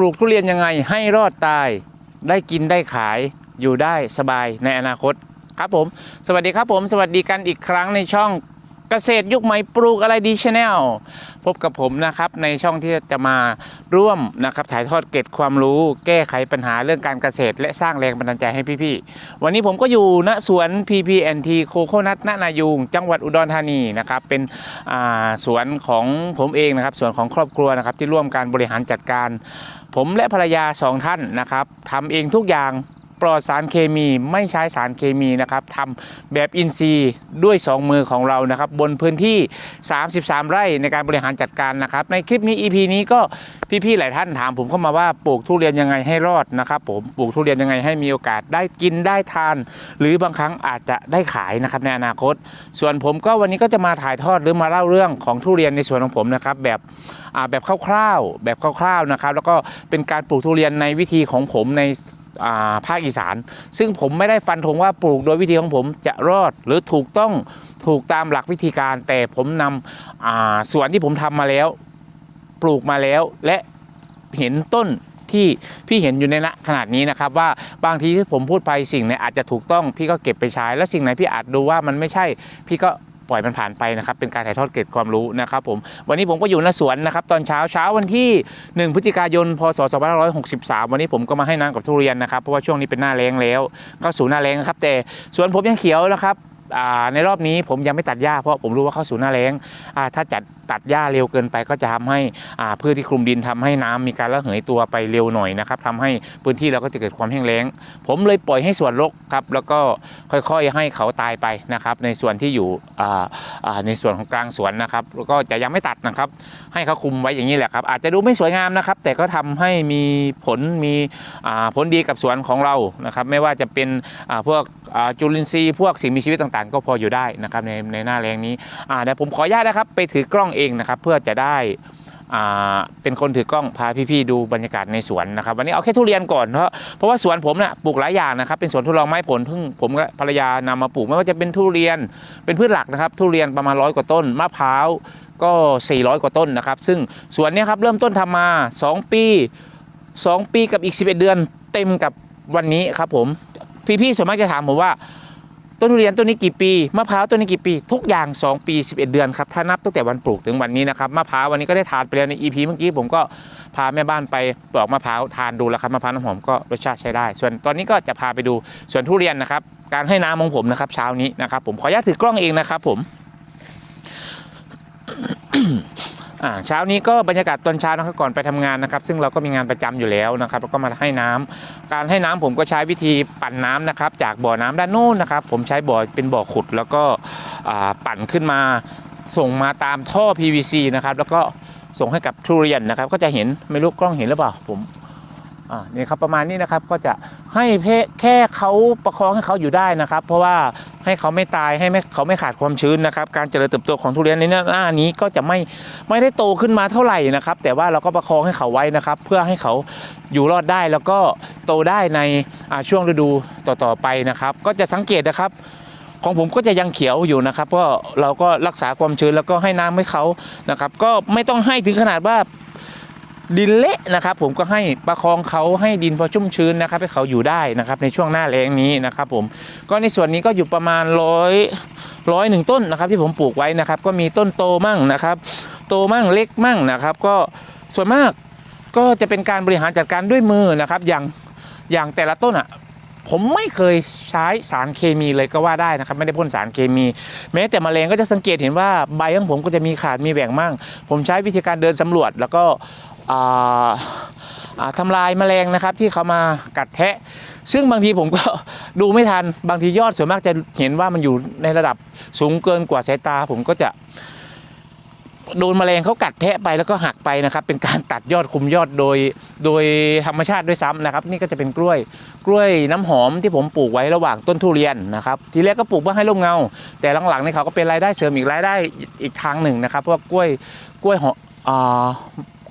ลูกทุเรียนยังไงให้รอดตาย ได้กินได้ขายอยู่ได้สบายในอนาคตครับผม สวัสดีครับผม สวัสดีกันอีกครั้งในช่องเกษตรยุคใหม่ปลูกอะไรดีชาแนลพบกับผมนะครับในช่องที่จะมาร่วมนะครับถ่ายทอดเกร็ดความรู้ แก้ไขปัญหาเรื่องการเกษตร และสร้างแรงบันดาลใจให้พี่ๆวันนี้ผมก็อยู่ณสวน PPNT โคโคนัทณนายูงจังหวัดอุดรธานีนะครับเป็นสวนของผมเองนะครับสวนของครอบครัวนะครับที่ร่วมการบริหารจัดการ ผมและภรรยาสองท่านนะครับทำเองทุกอย่างปลอดสารเคมีไม่ใช้สารเคมีนะครับทำแบบอินทรีย์ด้วย 2 มือของเรานะครับ บนพื้นที่ 33 ไร่ในการบริหารจัดการนะครับ ในคลิปนี้ EP นี้ก็ พี่ๆหลายท่านถามผมเข้ามาว่าปลูกทุเรียนยังไงให้รอดนะครับผมปลูกทุเรียนยังไงให้มีโอกาสได้กินได้ทาน หรือบางครั้งอาจจะได้ขายนะครับในอนาคต ส่วนผมก็วันนี้ก็จะมาถ่ายทอดหรือมาเล่าเรื่องของทุเรียนในส่วนของผมนะครับแบบอ่าแบบคร่าวๆแบบคร่าวๆนะครับแล้วก็เป็นการปลูกทุเรียนในวิธีของผมในอ่าภาคอีสาน ซึ่งผมไม่ได้ฟันธงว่าปลูกโดยวิธีของผมจะรอดหรือถูกต้องถูกตามหลักวิธีการ แต่ผมนำอ่าสวนที่ผมทำมาแล้ว ปลูกมาแล้วและเห็นต้นที่พี่เห็นอยู่ในณขนาดนี้นะครับว่าบางทีที่ผมพูดไปสิ่งไหนอาจจะถูกต้องพี่ก็เก็บไปใช้ และสิ่งไหนพี่อาจดูว่ามันไม่ใช่ พี่ก็ปล่อยมันผ่านไปนะครับเป็นการถ่ายทอดเกร็ดความรู้นะครับผมวันนี้ผมก็อยู่ในสวนนะครับตอนเช้าเช้าวันที่ 1 พฤศจิกายนพศ2563 วันนี้ผมก็มาให้น้ำกับทุเรียนนะครับเพราะว่าช่วงนี้เป็นหน้าแล้งแล้วเข้าสู่หน้าแล้งนะครับ แต่สวนผมยังเขียวนะครับในรอบนี้ผมยังไม่ตัดหญ้าเพราะผมรู้ว่าเข้าสู่หน้าแล้งถ้าจัด ตัดหญ้าเร็วเกินไปก็จะทำให้อ่าพืชที่คลุมดินทำให้น้ำมีการระเหยตัวไปเร็วหน่อยนะครับทำให้พื้นที่เราก็จะเกิดความแห้งแล้ง ผมเลยปล่อยให้ส่วนรกครับแล้วก็ค่อยๆให้เขาตายไปนะครับ ในส่วนที่อยู่อ่าอ่าในส่วนของกลางสวนนะครับแล้วก็จะยังไม่ตัดนะครับ ให้เขาคุมไว้อย่างนี้แหละครับ อาจจะดูไม่สวยงามนะครับ แต่ก็ทำให้มีผลมีอ่าผลดีกับสวนของเรานะครับ ไม่ว่าจะเป็นอ่าพวกจุลินทรีย์พวกสิ่งมีชีวิตต่างๆ ก็พออยู่ได้นะครับในในหน้าแรงนี้อ่าเดี๋ยวผมขออนุญาตนะครับไปถือกล้องเองนะครับ เพื่อจะได้เป็นคนถือกล้องพาพี่ๆดูบรรยากาศในสวนนะครับ วันนี้เอาแค่ทุเรียนก่อนเพราะเพราะว่าสวนผมเนี่ยปลูกหลายอย่างนะครับ เป็นสวนทดลองไม้ผลเพิ่งผมกับภรรยานำมาปลูกไม่ว่าจะเป็นทุเรียนเป็นพืชหลักนะครับ ทุเรียนประมาณร้อยกว่าต้นมะพร้าวก็ 400 กว่าต้นนะครับ ซึ่งสวนนี้ครับเริ่มต้นทำมา 2 ปี 2 ปีกับอีก 11 เดือนเต็มกับวันนี้ครับผมพี่ๆส่วนมากจะถามผมว่า ต้นทุเรียนต้นนี้กี่ปีมะพร้าวต้นนี้กี่ปี ทุกอย่าง 2 ปี 11 เดือนครับถ้านับตั้งแต่วันปลูกถึงวันนี้นะครับมะพร้าววันนี้ก็ได้ทานไปแล้วใน EP เมื่อกี้ผมก็พาแม่บ้านไปปลอกมะพร้าวทานดูแล้วครับมะพร้าวน้ำหอมก็รสชาติใช้ได้ ส่วนตอนนี้ก็จะพาไปดูส่วนทุเรียนนะครับการให้น้ำของผมนะครับเช้านี้นะครับผมขออนุญาตถือกล้องเองนะครับผม อ่าเช้านี้ก็บรรยากาศตอนเช้านะครับก่อนไปทำงานนะครับ ซึ่งเราก็มีงานประจำอยู่แล้วนะครับแล้วก็มาให้น้ำการให้น้ำผมก็ใช้วิธีปั่นน้ำนะครับ จากบ่อน้ำด้านนู้นนะครับ ผมใช้บ่อเป็นบ่อขุด แล้วก็ปั่นขึ้นมาส่งมาตามท่อ PVC นะครับแล้วก็ส่งให้กับทุเรียนนะครับ ก็จะเห็นไม่รู้กล้องเห็นหรือเปล่าผม อ่านี่ครับประมาณนี้นะครับก็จะให้เพแค่เขาประคองให้เขาอยู่ได้นะครับ เพราะว่าให้เขาไม่ตายให้ไม่เขาไม่ขาดความชื้นนะครับ การเจริญเติบโตของทุเรียนในหน้านี้ก็จะไม่ไม่ได้โตขึ้นมาเท่าไหร่นะครับ แต่ว่าเราก็ประคองให้เขาไว้นะครับ เพื่อให้เขาอยู่รอดได้แล้วก็โตได้ในช่วงฤดูต่อๆไปนะครับ ก็จะสังเกตนะครับของผมก็จะยังเขียวอยู่นะครับเพราะเราก็รักษาความชื้นแล้วก็ให้น้ำให้เขานะครับ ก็ไม่ต้องให้ถึงขนาดว่า ดินเละนะครับ ผมก็ให้ประคองเขาให้ดินพอชุ่มชื้นนะครับให้เขาอยู่ได้นะครับในช่วงหน้าแล้งนี้นะครับผมก็ในส่วนนี้ก็อยู่ประมาณร้อยร้อยหนึ่งต้นนะครับ ที่ผมปลูกไว้นะครับ ก็มีต้นโตมั่งนะครับ โตมั่งเล็กมั่งนะครับ ก็ส่วนมากก็จะเป็นการบริหารจัดการด้วยมือนะครับ อย่างอย่างแต่ละต้นอะผมไม่เคยใช้สารเคมีเลยก็ว่าได้นะครับ ไม่ได้พ่นสารเคมี แม้แต่แมลงก็จะสังเกตเห็นว่าใบของผมก็จะมีขาดมีแหว่งมั่ง ผมใช้วิธีการเดินสำรวจ แล้วก็ ทำลายแมลงนะครับที่เขามากัดแทะ ซึ่งบางทีผมก็ดูไม่ทันบางทียอดส่วนมากจะเห็นว่ามันอยู่ในระดับสูงเกินกว่าสายตา ผมก็จะโดนแมลงเขากัดแทะไปแล้วก็หักไปนะครับ เป็นการตัดยอดคุมยอดโดยโดยธรรมชาติด้วยซ้ำนะครับ นี่ก็จะเป็นกล้วยกล้วยน้ำหอมที่ผมปลูกไว้ระหว่างต้นทุเรียนนะครับ ทีแรกก็ปลูกเพื่อให้ร่มเงา แต่หลังๆนี่เขาก็เป็นรายได้เสริมอีกรายได้อีกทางหนึ่งนะครับเพราะว่ากล้วยกล้วยหอมอ่า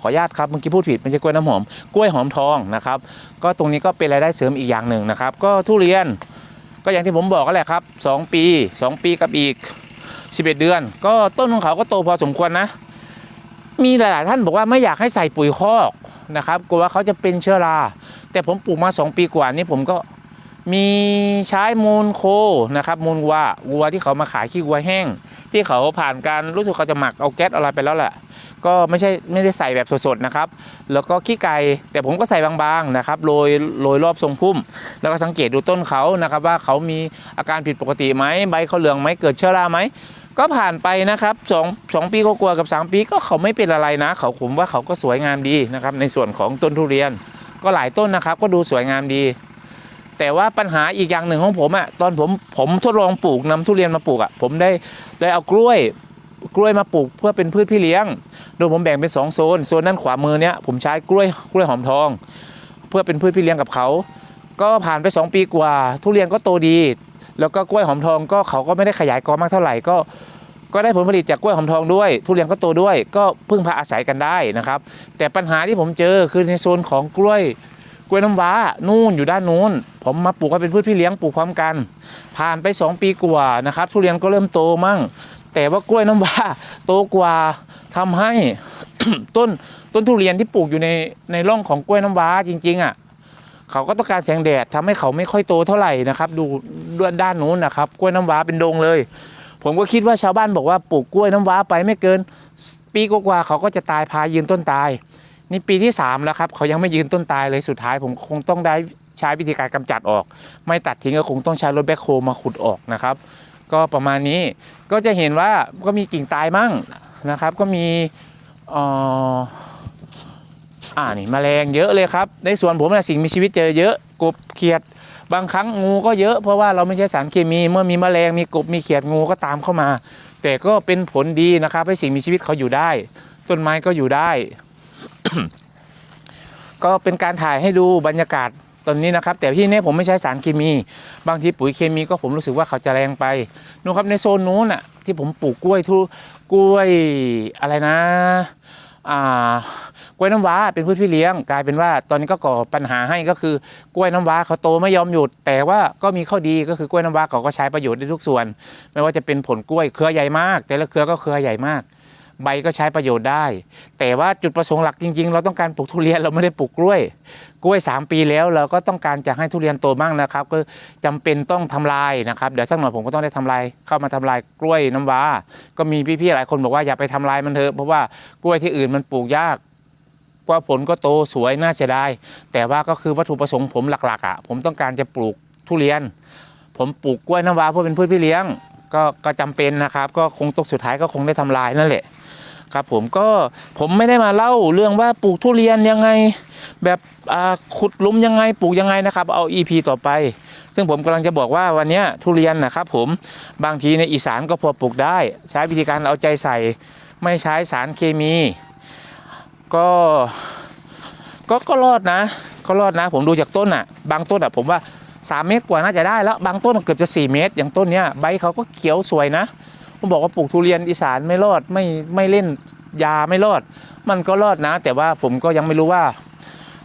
ขออนุญาตครับเมื่อกี้พูดผิดไม่ใช่กล้วยน้ำหอมกล้วยหอมทองนะครับ ก็ตรงนี้ก็เป็นรายได้เสริมอีกอย่างหนึ่งนะครับ ก็ทุเรียนก็อย่างที่ผมบอกก็แหละครับสองปีสองปีกับอีก 11 เดือน ก็ต้นของเขาก็โตพอสมควรนะ มีหลาย ๆ ท่านบอกว่าไม่อยากให้ใส่ปุ๋ยคอกนะครับกลัวว่าเขาจะเป็นเชื้อรา แต่ผมปลูกมา 2 ปีกว่านี้ผมก็มีใช้มูลโคนะครับมูลวัววัวที่เขามาขายขี้วัวแห้ง ที่เขาผ่านการรู้สึกเขาจะหมักเอาแก๊สอะไรไปแล้วแหละ ก็ไม่ใช่ไม่ได้ใส่แบบสดๆนะครับ แล้วก็ขี้ไก่แต่ผมก็ใส่บางๆนะครับโรยโรยรอบทรงพุ่ม แล้วก็สังเกตดูต้นเขานะครับ ว่าเขามีอาการผิดปกติไหมใบเขาเหลืองไหมเกิดเชื้อราไหมก็ผ่านไปนะครับสองสองปีก็กลัวกับ 3 ปีก็เขาไม่เป็นอะไรนะ เขาผมว่าเขาก็สวยงามดีนะครับ ในส่วนของต้นทุเรียน ก็หลายต้นนะครับ ก็ดูสวยงามดี แต่ว่าปัญหาอีกอย่างหนึ่งของผมอะตอนผมผมทดลองปลูกนำทุเรียนมาปลูกอะผมได้ได้เอากล้วยกล้วยมาปลูกเพื่อเป็นพืชพี่เลี้ยง โดยผมแบ่งเป็นสองโซนโซนด้านขวามือเนี้ยผมใช้กล้วยกล้วยหอมทอง เพื่อเป็นพืชพี่เลี้ยงกับเขา ก็ผ่านไป 2 ปีกว่า ทุเรียนก็โตดี แล้วก็กล้วยหอมทองก็เขาก็ไม่ได้ขยายกอมากเท่าไหร่ก็ ก็ได้ผลผลิตจากกล้วยหอมทองด้วย ทุเรียนก็โตด้วย ก็พึ่งพาอาศัยกันได้นะครับ แต่ปัญหาที่ผมเจอคือในโซนของกล้วยกล้วยน้ำว้านู่นอยู่ด้านนู้น ผมมาปลูกก็เป็นพืชพี่เลี้ยงปลูกพร้อมกัน ผ่านไป 2 ปีกว่านะครับทุเรียนก็เริ่มโตมั่ง แต่ว่ากล้วยน้ำว้าโตกว่าทำให้ต้นต้นทุเรียนที่ปลูกอยู่ในในร่องของกล้วยน้ำว้าจริง ๆ อะ เขาก็ต้องการแสงแดดทำให้เขาไม่ค่อยโตเท่าไหร่นะครับ ดูด้านด้านนู้นนะครับ กล้วยน้ำว้าเป็นดงเลย ผมก็คิดว่าชาวบ้านบอกว่าปลูกกล้วยน้ำว้าไปไม่เกิน ปีกว่าเขาก็จะตายพายืนต้นตายนี่ปีที่ 3 แล้วครับเขายังไม่ยืนต้นตายเลยสุดท้ายผมคงต้องได้ใช้วิธีการกำจัดออก ไม่ตัดทิ้งก็คงต้องใช้รถแบคโฮมาขุดออกนะครับ ก็ประมาณนี้ก็จะเห็นว่าก็มีกิ่งตายมั่งนะครับ ก็มีอ่ออ่านี่แมลงเยอะเลยครับ ในสวนผมนะสิ่งมีชีวิตเจอเยอะกบเขียด บางครั้งงูก็เยอะเพราะว่าเราไม่ใช้สารเคมีเมื่อมีแมลงมีกบมีเขียดงูก็ตามเข้ามา แต่ก็เป็นผลดีนะครับ ให้สิ่งมีชีวิตเขาอยู่ได้ ต้นไม้ก็อยู่ได้ ก็เป็นการถ่ายให้ดูบรรยากาศ ตอนนี้นะครับ แต่ที่นี้ผมไม่ใช้สารเคมี บางทีปุ๋ยเคมีก็ผมรู้สึกว่าเขาจะแรงไปนู่นครับในโซนนู้นอะที่ผมปลูกกล้วยทุกล้วยอะไรนะอ่ากล้วยน้ำว้าเป็นพืชพี่เลี้ยงกลายเป็นว่าตอนนี้ก็ก่อปัญหาให้ก็คือกล้วยน้ำว้าเขาโตไม่ยอมหยุด แต่ว่าก็มีข้อดีก็คือกล้วยน้ำว้าเขาก็ใช้ประโยชน์ได้ทุกส่วน ไม่ว่าจะเป็นผลกล้วยเครือใหญ่มาก แต่ละเครือก็เครือใหญ่มาก ใบก็ใช้ประโยชน์ได้ แต่ว่าจุดประสงค์หลักจริง ๆ เราต้องการปลูกทุเรียนเราไม่ได้ปลูกกล้วย กล้วย 3 ปีแล้วเราก็ต้องการจะให้ทุเรียนโตมากนะครับ ก็จำเป็นต้องทำลายนะครับเดี๋ยวสักหน่อยผมก็ต้องได้ทำลายเข้ามาทำลายกล้วยน้ำว้า ก็มีพี่ๆหลายคนบอกว่าอย่าไปทำลายมันเถอะเพราะว่ากล้วยที่อื่นมันปลูกยากว่าผลก็โตสวยน่าเสียดายแต่ว่าก็คือวัตถุประสงค์ผมหลักๆอะ ผมต้องการจะปลูกทุเรียน ผมปลูกกล้วยน้ำว้าเพื่อเป็นพืชพี่เลี้ยง ก็ก็จำเป็นนะครับ ก็คงตกสุดท้ายก็คงได้ทำลายนั่นแหละ ครับผมก็ผมไม่ได้มาเล่าเรื่องว่าปลูกทุเรียนยังไง แบบขุดลุมยังไงปลูกยังไงนะครับ เอา EP ต่อไป ซึ่งผมกำลังจะบอกว่าวันนี้ทุเรียนนะครับผมบางทีในอีสานก็พอปลูกได้ ใช้วิธีการเอาใจใส่ ไม่ใช้สารเคมี ก็ก็ก็รอดนะ ก็รอดนะ ผมดูจากต้นอะ บางต้นอะผมว่า 3 เมตรกว่าน่าจะได้แล้ว บางต้นเกือบจะ 4 เมตร อย่างต้นเนี้ยใบเขาก็เขียวสวยนะ ผมบอกว่าปลูกทุเรียนอีสานไม่รอดไม่ไม่เล่นยาไม่รอด มันก็รอดนะ แต่ว่าผมก็ยังไม่รู้ว่า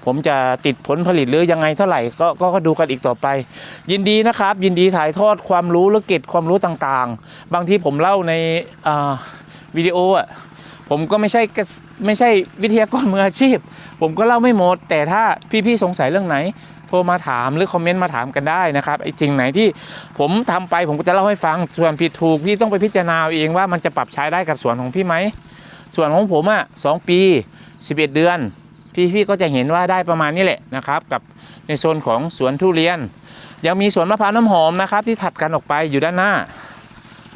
ผมจะติดผลผลิตหรือยังไงเท่าไหร่ก็ก็ก็ดูกันอีกต่อไป ยินดีนะครับ ยินดีถ่ายทอดความรู้หรือเก็บความรู้ต่างๆ บางทีผมเล่าในาวิดีโออะผมก็ไม่ใช่ไม่ใช่วิทยากรมืออาชีพ ผมก็เล่าไม่หมด แต่ถ้าพี่ๆสงสัยเรื่องไหน โทรมาถามหรือคอมเมนต์มาถามกันได้นะครับไอ้จริงไหนที่ผมทำไปผมก็จะเล่าให้ฟังส่วนผิดถูกพี่ต้องไปพิจารณาเองว่ามันจะปรับใช้ได้กับสวนของพี่ไหมส่วนของผมอะสองปี 11 เดือน พี่ๆก็จะเห็นว่าได้ประมาณนี้แหละนะครับ กับในโซนของสวนทุเรียน ยังมีสวนมะพร้าวน้ำหอมนะครับ ที่ถัดกันออกไปอยู่ด้านหน้า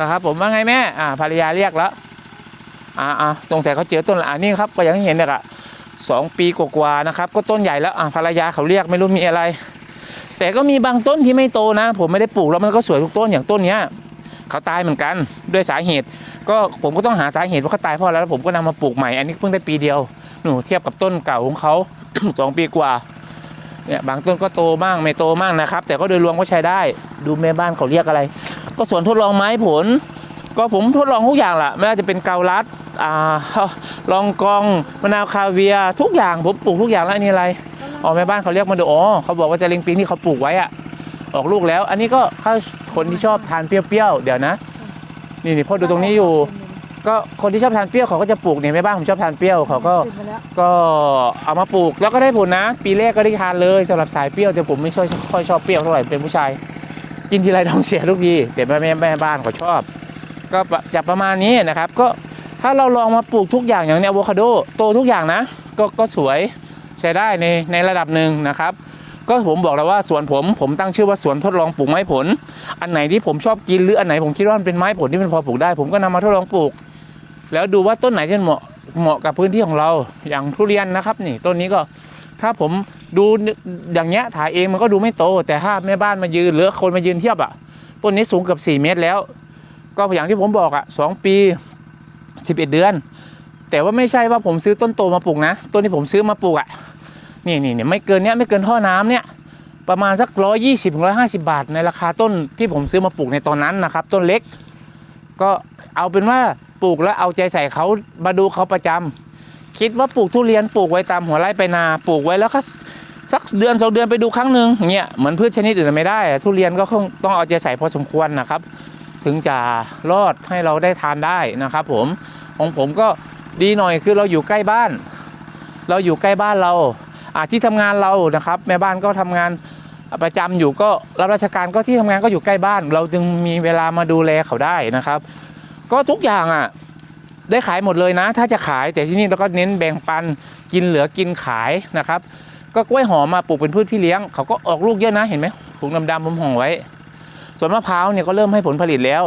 นะครับผมว่าไงแม่อ่าภรรยาเรียกแล้วอ่าอ่าสงสัยเขาเจอต้นละอ่านี่ครับก็ยังเห็นเนี่ยอะ สองปีกว่าๆนะครับ ก็ต้นใหญ่แล้วอ่าภรรยาเขาเรียกไม่รู้มีอะไร แต่ก็มีบางต้นที่ไม่โตนะ ผมไม่ได้ปลูกแล้วมันก็สวยทุกต้นอย่างต้นเนี้ยเขาตายเหมือนกันด้วยสาเหตุ ก็ผมก็ต้องหาสาเหตุว่าเขาตายเพราะอะไรแล้วผมก็นำมาปลูกใหม่อันนี้เพิ่งได้ปีเดียวหนูเทียบกับต้นเก่าของเขาสองปีกว่าเนี่ยบางต้นก็โตบ้างไม่โตบ้างนะครับ แต่ก็โดยรวมก็ใช้ได้ ดูแม่บ้านเขาเรียกอะไร ก็สวนทดลองไม้ผล ก็ผมทดลองทุกอย่างแหละไม่ว่าจะเป็นเกาลัดอ่า ลองกองมะนาวคาเวียร์ทุกอย่างผมปลูกทุกอย่างแล้วอันนี้อะไรอ๋อแม่บ้านเขาเรียกมาดูอ๋อเขาบอกว่าจะเล็งปิงที่เขาปลูกไว้อะออกลูกแล้ว อันนี้ก็ถ้าคนที่ชอบทานเปรี้ยวๆเดี๋ยวนะ นี่นี่พ่อดูตรงนี้อยู่ ก็คนที่ชอบทานเปรี้ยวเขาก็จะปลูกเนี่ยแม่บ้านผมชอบทานเปรี้ยวเขาก็ติดมาแล้วก็เอามาปลูกแล้วก็ได้ผลนะ ปีแรกก็ได้ทานเลยสำหรับสายเปรี้ยวแต่ผมไม่ค่อยค่อยชอบเปรี้ยวเท่าไหร่เป็นผู้ชายกินทีไรท้องเสียทุกทีแต่แม่แม่แม่บ้านเขาชอบ ก็จะประมาณนี้นะครับ ก็ ถ้าเราลองมาปลูกทุกอย่างอย่างเนี้ยอะโวคาโดโตทุกอย่างนะก็ก็สวยใช้ได้ในในระดับหนึ่งนะครับ ก็ผมบอกแล้วว่าสวนผมผมตั้งชื่อว่าสวนทดลองปลูกไม้ผล อันไหนที่ผมชอบกินหรืออันไหนผมคิดว่ามันเป็นไม้ผลที่มันพอปลูกได้ ผมก็นำมาทดลองปลูก แล้วดูว่าต้นไหนที่เหมาะเหมาะกับพื้นที่ของเราอย่างทุเรียนนะครับนี่ต้นนี้ก็ถ้าผมดูอย่างเงี้ยถ่ายเองมันก็ดูไม่โต แต่ถ้าแม่บ้านมายืนหรือคนมายืนเทียบอะต้นนี้สูงเกือบ4 เมตรแล้ว ก็อย่างที่ผมบอกอะสองปี 11 เดือน แต่ว่าไม่ใช่ว่าผมซื้อต้นโตมาปลูกนะต้นที่ผมซื้อมาปลูกอะนี่นี่เนี่ยไม่เกินเนี้ยไม่เกินท่อน้ำเนี่ยประมาณสักร้อยยี่สิบร้อยห้าสิบาท ในราคาต้นที่ผมซื้อมาปลูกในตอนนั้นนะครับ ต้นเล็ก ก็เอาเป็นว่าปลูกแล้วเอาใจใส่เขามาดูเขาประจำคิดว่าปลูกทุเรียนปลูกไว้ตามหัวไร่ไปนาปลูกไว้แล้วก็สักเดือนสองเดือนไปดูครั้งหนึ่งเงี้ยเหมือนพืชชนิดอื่นไม่ได้ ทุเรียนก็คงต้องเอาใจใส่พอสมควรนะครับ ถึงจะรอดให้เราได้ทานได้นะครับ ผมของผมก็ดีหน่อยคือเราอยู่ใกล้บ้าน เราอยู่ใกล้บ้านเราอาที่ทำงานเรานะครับ แม่บ้านก็ทำงานประจำอยู่ก็รับราชการก็ที่ทำงานก็อยู่ใกล้บ้าน เราจึงมีเวลามาดูแลเขาได้นะครับ ก็ทุกอย่างอะได้ขายหมดเลยนะ ถ้าจะขายแต่ที่นี่เราก็เน้นแบ่งปันกินเหลือกินขายนะครับ ก็กล้วยหอมมาปลูกเป็นพืชพี่เลี้ยง เขาก็ออกลูกเยอะนะเห็นไหมถุงดำๆผมห่อไว้ ส่วนมะพร้าวเนี่ยก็เริ่มให้ผลผลิตแล้ว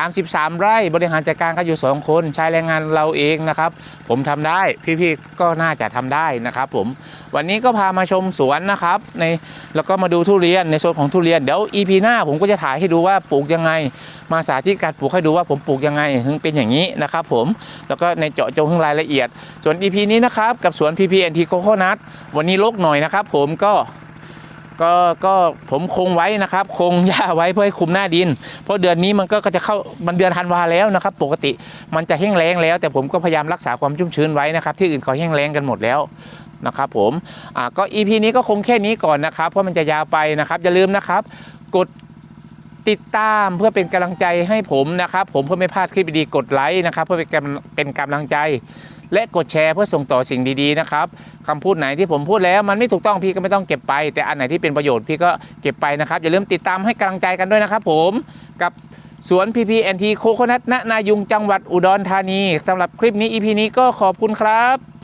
33 ไร่บริหารจัดการกันอยู่ 2 คนใช้แรงงานเราเองนะครับ ผมทำได้พี่ๆก็น่าจะทำได้นะครับผมวันนี้ก็พามาชมสวนนะครับในแล้วก็มาดูทุเรียนในโซนของทุเรียนเดี๋ยว EP หน้าผมก็จะถ่ายให้ดูว่าปลูกยังไง มาสาธิตการปลูกให้ดูว่าผมปลูกยังไงถึงเป็นอย่างนี้นะครับผมแล้วก็ในเจาะจงถึงรายละเอียด ส่วน EP นี้นะครับกับสวน PPNT Coconut วันนี้ลกหน่อยนะครับผมก็ ก็ก็ผมคงไว้นะครับ คงหญ้าไว้เพื่อให้คุมหน้าดิน เพราะเดือนนี้มันก็จะเข้ามันเดือนธันวาแล้วนะครับ ปกติมันจะแห้งแล้งแล้ว แต่ผมก็พยายามรักษาความชุ่มชื้นไว้นะครับ ที่อื่นเขาแห้งแล้งกันหมดแล้วนะครับผมอ่าก็ EP นี้ก็คงแค่นี้ก่อนนะครับ เพราะมันจะยาวไปนะครับ อย่าลืมนะครับ กดติดตามเพื่อเป็นกำลังใจให้ผมนะครับ ผมเพื่อไม่พลาดคลิปดีๆกดไลค์นะครับ เพื่อเป็นกำเป็นกำลังใจ และกดแชร์เพื่อส่งต่อสิ่งดีๆนะครับคำพูดไหนที่ผมพูดแล้วมันไม่ถูกต้องพี่ก็ไม่ต้องเก็บไป แต่อันไหนที่เป็นประโยชน์พี่ก็เก็บไปนะครับ อย่าลืมติดตามให้กำลังใจกันด้วยนะครับ ผมกับสวน PPNT โคโคนัทณนายุงจังหวัดอุดรธานีสำหรับคลิปนี้ EP นี้ก็ขอบคุณครับ